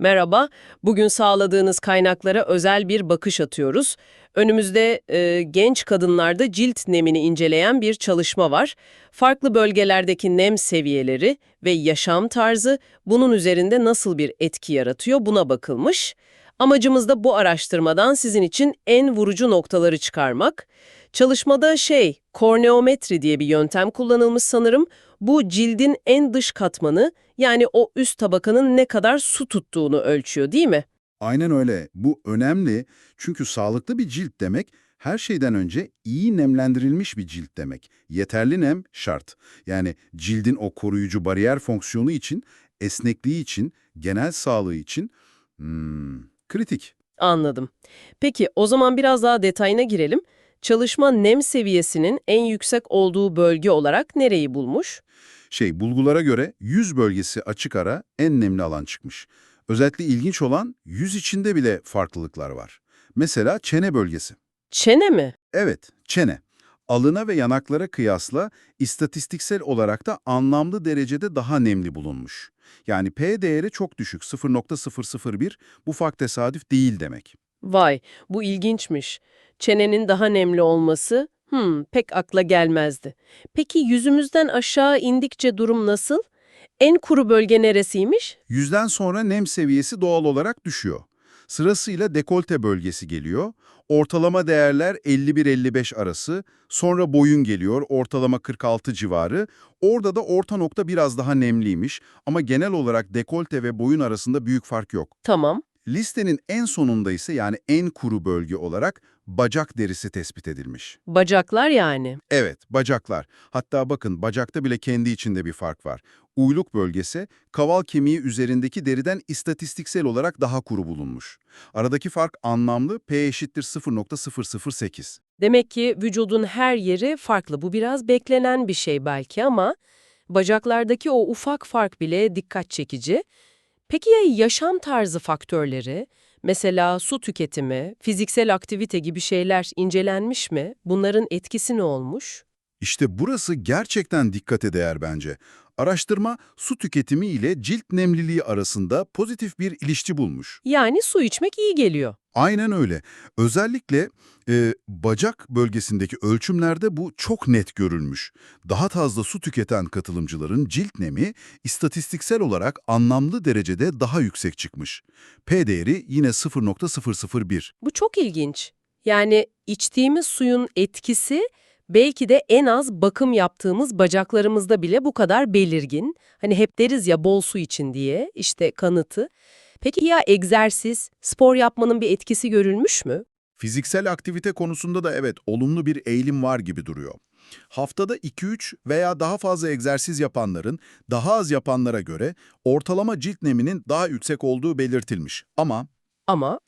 Merhaba, bugün sağladığınız kaynaklara özel bir bakış atıyoruz. Önümüzde e, genç kadınlarda cilt nemini inceleyen bir çalışma var. Farklı bölgelerdeki nem seviyeleri ve yaşam tarzı bunun üzerinde nasıl bir etki yaratıyor buna bakılmış. Amacımız da bu araştırmadan sizin için en vurucu noktaları çıkarmak. Çalışmada şey, korneometri diye bir yöntem kullanılmış sanırım. Bu cildin en dış katmanı yani o üst tabakanın ne kadar su tuttuğunu ölçüyor değil mi? Aynen öyle. Bu önemli çünkü sağlıklı bir cilt demek her şeyden önce iyi nemlendirilmiş bir cilt demek. Yeterli nem şart. Yani cildin o koruyucu bariyer fonksiyonu için, esnekliği için, genel sağlığı için hmm, kritik. Anladım. Peki o zaman biraz daha detayına girelim. Çalışma nem seviyesinin en yüksek olduğu bölge olarak nereyi bulmuş? Şey, bulgulara göre yüz bölgesi açık ara en nemli alan çıkmış. Özellikle ilginç olan yüz içinde bile farklılıklar var. Mesela çene bölgesi. Çene mi? Evet, çene. Alına ve yanaklara kıyasla istatistiksel olarak da anlamlı derecede daha nemli bulunmuş. Yani P değeri çok düşük, 0.001. Bu fark tesadüf değil demek. Vay, bu ilginçmiş. Çenenin daha nemli olması, hmm, pek akla gelmezdi. Peki yüzümüzden aşağı indikçe durum nasıl? En kuru bölge neresiymiş? Yüzden sonra nem seviyesi doğal olarak düşüyor. Sırasıyla dekolte bölgesi geliyor. Ortalama değerler 51-55 arası. Sonra boyun geliyor, ortalama 46 civarı. Orada da orta nokta biraz daha nemliymiş. Ama genel olarak dekolte ve boyun arasında büyük fark yok. Tamam. Listenin en sonunda ise yani en kuru bölge olarak bacak derisi tespit edilmiş. Bacaklar yani. Evet, bacaklar. Hatta bakın bacakta bile kendi içinde bir fark var. Uyluk bölgesi, kaval kemiği üzerindeki deriden istatistiksel olarak daha kuru bulunmuş. Aradaki fark anlamlı, P eşittir 0.008. Demek ki vücudun her yeri farklı. Bu biraz beklenen bir şey belki ama bacaklardaki o ufak fark bile dikkat çekici. Peki ya yaşam tarzı faktörleri? Mesela su tüketimi, fiziksel aktivite gibi şeyler incelenmiş mi? Bunların etkisi ne olmuş? İşte burası gerçekten dikkate değer bence. Araştırma su tüketimi ile cilt nemliliği arasında pozitif bir ilişki bulmuş. Yani su içmek iyi geliyor. Aynen öyle. Özellikle e, bacak bölgesindeki ölçümlerde bu çok net görülmüş. Daha fazla su tüketen katılımcıların cilt nemi istatistiksel olarak anlamlı derecede daha yüksek çıkmış. P değeri yine 0.001. Bu çok ilginç. Yani içtiğimiz suyun etkisi belki de en az bakım yaptığımız bacaklarımızda bile bu kadar belirgin. Hani hep deriz ya bol su için diye, işte kanıtı. Peki ya egzersiz, spor yapmanın bir etkisi görülmüş mü? Fiziksel aktivite konusunda da evet olumlu bir eğilim var gibi duruyor. Haftada 2-3 veya daha fazla egzersiz yapanların daha az yapanlara göre ortalama cilt neminin daha yüksek olduğu belirtilmiş. Ama Ama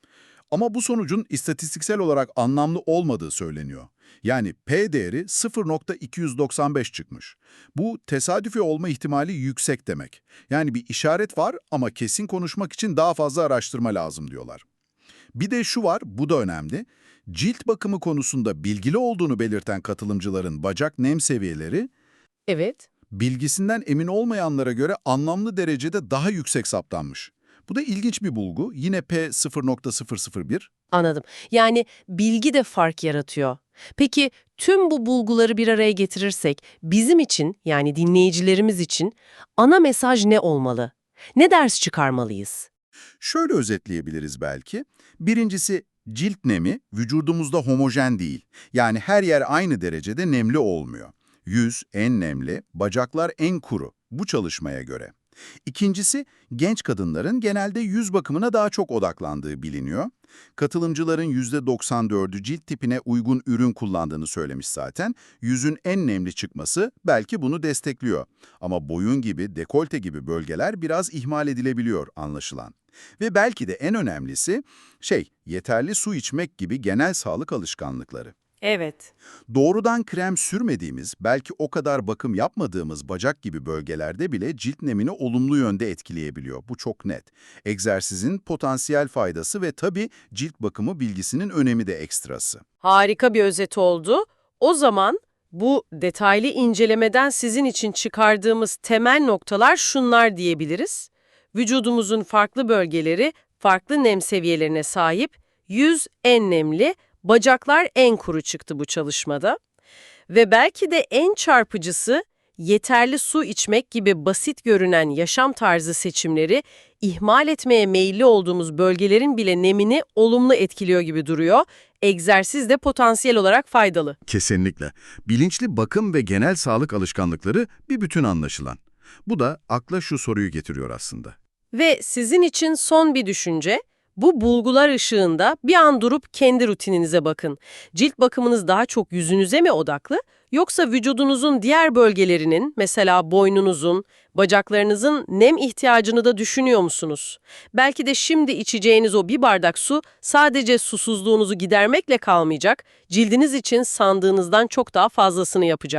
ama bu sonucun istatistiksel olarak anlamlı olmadığı söyleniyor. Yani P değeri 0.295 çıkmış. Bu tesadüfi olma ihtimali yüksek demek. Yani bir işaret var ama kesin konuşmak için daha fazla araştırma lazım diyorlar. Bir de şu var, bu da önemli. Cilt bakımı konusunda bilgili olduğunu belirten katılımcıların bacak nem seviyeleri, evet, bilgisinden emin olmayanlara göre anlamlı derecede daha yüksek saptanmış. Bu da ilginç bir bulgu. Yine P 0.001. anladım. Yani bilgi de fark yaratıyor. Peki tüm bu bulguları bir araya getirirsek bizim için yani dinleyicilerimiz için ana mesaj ne olmalı? Ne ders çıkarmalıyız? Şöyle özetleyebiliriz belki. Birincisi cilt nemi vücudumuzda homojen değil. Yani her yer aynı derecede nemli olmuyor. Yüz en nemli, bacaklar en kuru bu çalışmaya göre. İkincisi genç kadınların genelde yüz bakımına daha çok odaklandığı biliniyor. Katılımcıların %94'ü cilt tipine uygun ürün kullandığını söylemiş zaten. Yüzün en nemli çıkması belki bunu destekliyor. Ama boyun gibi, dekolte gibi bölgeler biraz ihmal edilebiliyor anlaşılan. Ve belki de en önemlisi şey, yeterli su içmek gibi genel sağlık alışkanlıkları. Evet. Doğrudan krem sürmediğimiz, belki o kadar bakım yapmadığımız bacak gibi bölgelerde bile cilt nemini olumlu yönde etkileyebiliyor. Bu çok net. Egzersizin potansiyel faydası ve tabii cilt bakımı bilgisinin önemi de ekstrası. Harika bir özet oldu. O zaman bu detaylı incelemeden sizin için çıkardığımız temel noktalar şunlar diyebiliriz. vücudumuzun farklı bölgeleri farklı nem seviyelerine sahip. Yüz en nemli, bacaklar en kuru çıktı bu çalışmada. Ve belki de en çarpıcısı yeterli su içmek gibi basit görünen yaşam tarzı seçimleri ihmal etmeye meyilli olduğumuz bölgelerin bile nemini olumlu etkiliyor gibi duruyor. Egzersiz de potansiyel olarak faydalı. Kesinlikle. Bilinçli bakım ve genel sağlık alışkanlıkları bir bütün anlaşılan. Bu da akla şu soruyu getiriyor aslında. Ve sizin için son bir düşünce, bu bulgular ışığında bir an durup kendi rutininize bakın. Cilt bakımınız daha çok yüzünüze mi odaklı, yoksa vücudunuzun diğer bölgelerinin, mesela boynunuzun, bacaklarınızın nem ihtiyacını da düşünüyor musunuz? Belki de şimdi içeceğiniz o bir bardak su sadece susuzluğunuzu gidermekle kalmayacak, cildiniz için sandığınızdan çok daha fazlasını yapacak.